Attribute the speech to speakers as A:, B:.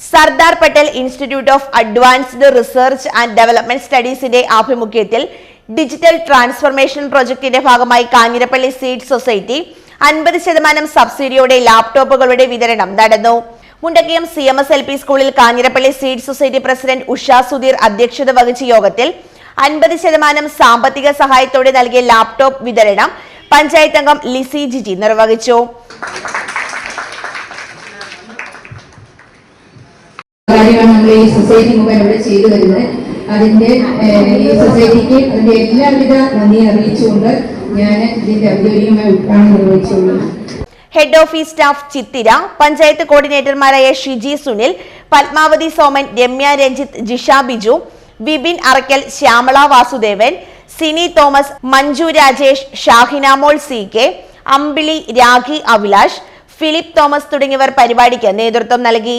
A: Sardar Patel institute of advanced research and development സ്റ്റഡീസിന്റെ ആഭിമുഖ്യത്തിൽ digital transformation പ്രൊജക്ടിന്റെ ഭാഗമായി Kanjirappally seed society അൻപത് ശതമാനം സബ്സിഡിയോടെ ലാപ്ടോപ്പുകളുടെ വിതരണം നടന്നു. Mundakayam C M S L P സ്കൂളിൽ Kanjirappally seed society president Usha Sudheer അധ്യക്ഷത വഹിച്ച യോഗത്തിൽ അൻപത് ശതമാനം സാമ്പത്തിക സഹായത്തോടെ നൽകിയ ലാപ്ടോപ്പ് വിതരണം പഞ്ചായത്ത് അംഗം ലിസി ജിജി നിർവഹിച്ചു.
B: കാര്യമാണ് നമ്മൾ ഈ സൊസൈറ്റി മുഖേന ഇവിടെ ചെയ്തു വരുന്നത് അതിന്റെ ഈ സൊസൈറ്റിക്ക് അതിന്റെ എല്ലാവിധ നന്ദി അറിയിച്ചുകൊണ്ട് ഞാൻ ഇതിന്റെ ഔദ്യോഗികമായ ഉദ്ഘാടനം നിർവഹിച്ചുകൊള്ളുന്നു.
A: Head office staff Chithira panchayat കോർഡിനേറ്റർമാരായ Shiji Sunil Padmavathi Soman Ramya Ranjith Jisha Biju Vipin Arakkal Shyamala Vasudevan Sini Thomas Manju Rajesh Shahinamol C K Ambili Rakhi Abhilash Philip Thomas തുടങ്ങിയവർ പരിപാടിക്ക് നേതൃത്വം നൽകി.